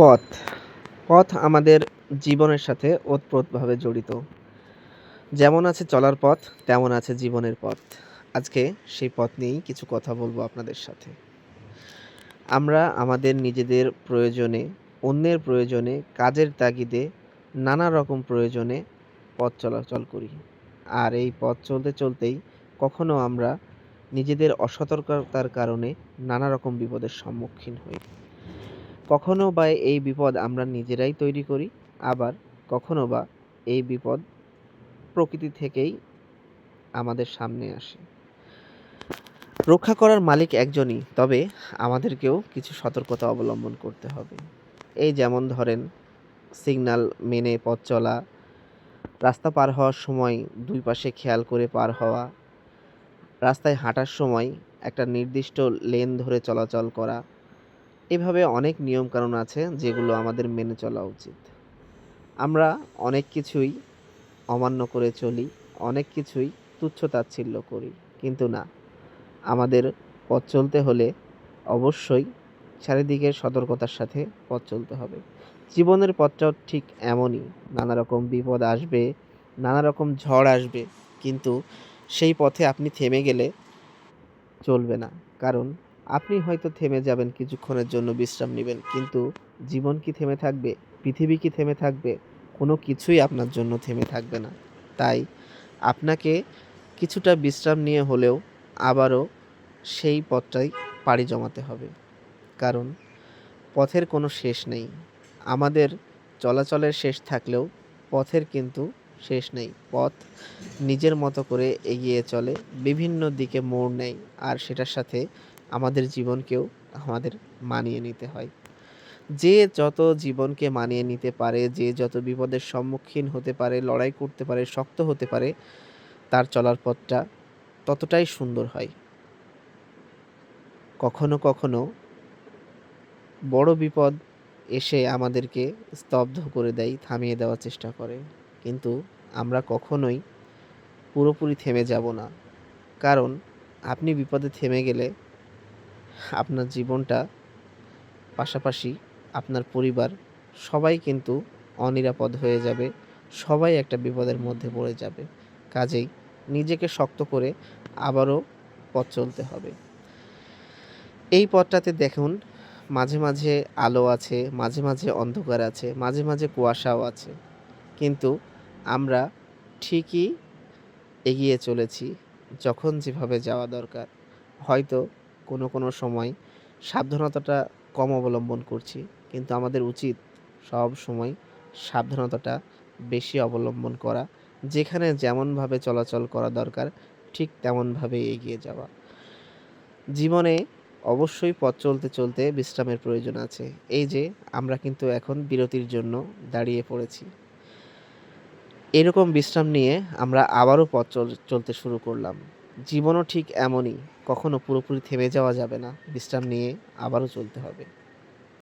পথ। পথ আমাদের জীবনের সাথে ওতপ্রোতভাবে জড়িত। যেমন আছে চলার পথ, তেমন আছে জীবনের পথ। আজকে সেই পথ নিয়েই কিছু কথা বলব আপনাদের সাথে। আমরা আমাদের নিজেদের প্রয়োজনে, অন্যের প্রয়োজনে, কাজের তাগিদে নানা রকম প্রয়োজনে পথ চলাচল করি। আর এই পথ চলতে চলতেই কখনো আমরা নিজেদের অসতর্কতার কারণে নানা রকম বিপদের সম্মুখীন হই। কখনো বা এই বিপদ আমরা নিজেরাই তৈরি করি, আবার কখনো বা এই বিপদ প্রকৃতি থেকেই আমাদের সামনে আসে। রক্ষা করার মালিক একজনই, তবে আমাদেরকেও কিছু সতর্কতা অবলম্বন করতে হবে। এই যেমন ধরেন সিগন্যাল মেনে পথ চলা, রাস্তা পার হওয়ার সময় দুই পাশে খেয়াল করে পার হওয়া, রাস্তায় হাঁটার সময় একটা নির্দিষ্ট লেন ধরে চলাচল করা এভাবে অনেক নিয়মকানুন আছে যেগুলো আমাদের মেনে চলা উচিত। আমরা অনেক কিছুই অমান্য করে চলি, অনেক কিছুই তুচ্ছ তাচ্ছিল্য করি, কিন্তু না, আমাদের পথ চলতে হলে অবশ্যই চারিদিকের সতর্কতার সাথে পথ চলতে হবে। জীবনের পথটাও ঠিক এমনই নানা রকম বিপদ আসবে নানা রকম ঝড় আসবে, কিন্তু সেই পথে আপনি থেমে গেলে চলবে না। কারণ আপনি হয়তো থেমে যাবেন কিছুক্ষণের জন্য বিশ্রাম নেবেন, কিন্তু জীবন কি থেমে থাকবে? পৃথিবী কি থেমে থাকবে? কোনো কিছুই আপনার জন্য থেমে থাকবে না। তাই আপনাকে কিছুটা বিশ্রাম নিয়ে হলেও আবারও সেই পথটাই পাড়ি জমাতে হবে। কারণ পথের কোনো শেষ নেই। আমাদের চলাচলের শেষ থাকলেও পথের কিন্তু শেষ নেই। পথ নিজের মতো করে এগিয়ে চলে, বিভিন্ন দিকে মোড় নেয়, আর সেটার সাথে আমাদের জীবনকেও আমাদের মানিয়ে নিতে হয়। যে যত জীবনকে মানিয়ে নিতে পারে, যে যত বিপদের সম্মুখীন হতে পারে, লড়াই করতে পারে, শক্ত হতে পারে, তার চলার পথটা ততটাই সুন্দর হয়। কখনো কখনো বড় বিপদ এসে আমাদেরকে স্তব্ধ করে দেয়, থামিয়ে দেওয়ার চেষ্টা করে। কিন্তু আমরা কখনোই পুরোপুরি থেমে যাব না। কারণ আপনি বিপদে থেমে গেলে আপনার জীবনটা, পাশাপাশি আপনার পরিবার, সবাই কিন্তু অনিরাপদ হয়ে যাবে, সবাই একটা বিপদের মধ্যে পড়ে যাবে। কাজেই নিজেকে শক্ত করে আবারও পথ চলতে হবে। এই পথটাতে দেখুন, মাঝে মাঝে আলো আছে, মাঝে মাঝে অন্ধকার আছে, মাঝে মাঝে কুয়াশাও আছে। কিন্তু আমরা ঠিকই এগিয়ে চলেছি, যখন যেভাবে যাওয়া দরকার। হয়তো কোনো কোনো সময় সাবধানতাটা কম অবলম্বন করছি। কিন্তু আমাদের উচিত সব সময় সাবধানতাটা বেশি অবলম্বন করা। যেখানে যেমনভাবে চলাচল করা দরকার, ঠিক তেমনভাবে এগিয়ে যাওয়া। জীবনে অবশ্যই পথ চলতে চলতে বিশ্রামের প্রয়োজন আছে। এই যে, আমরা কিন্তু এখন বিরতির জন্য দাঁড়িয়ে পড়েছি। এরকম বিশ্রাম নিয়ে আমরা আবারও পথ চল, চলতে শুরু করলাম। জীবনও ঠিক এমনই কখনো পুরোপুরি থেমে যাওয়া যাবে না। বিশ্রাম নিয়ে আবারও চলতে হবে।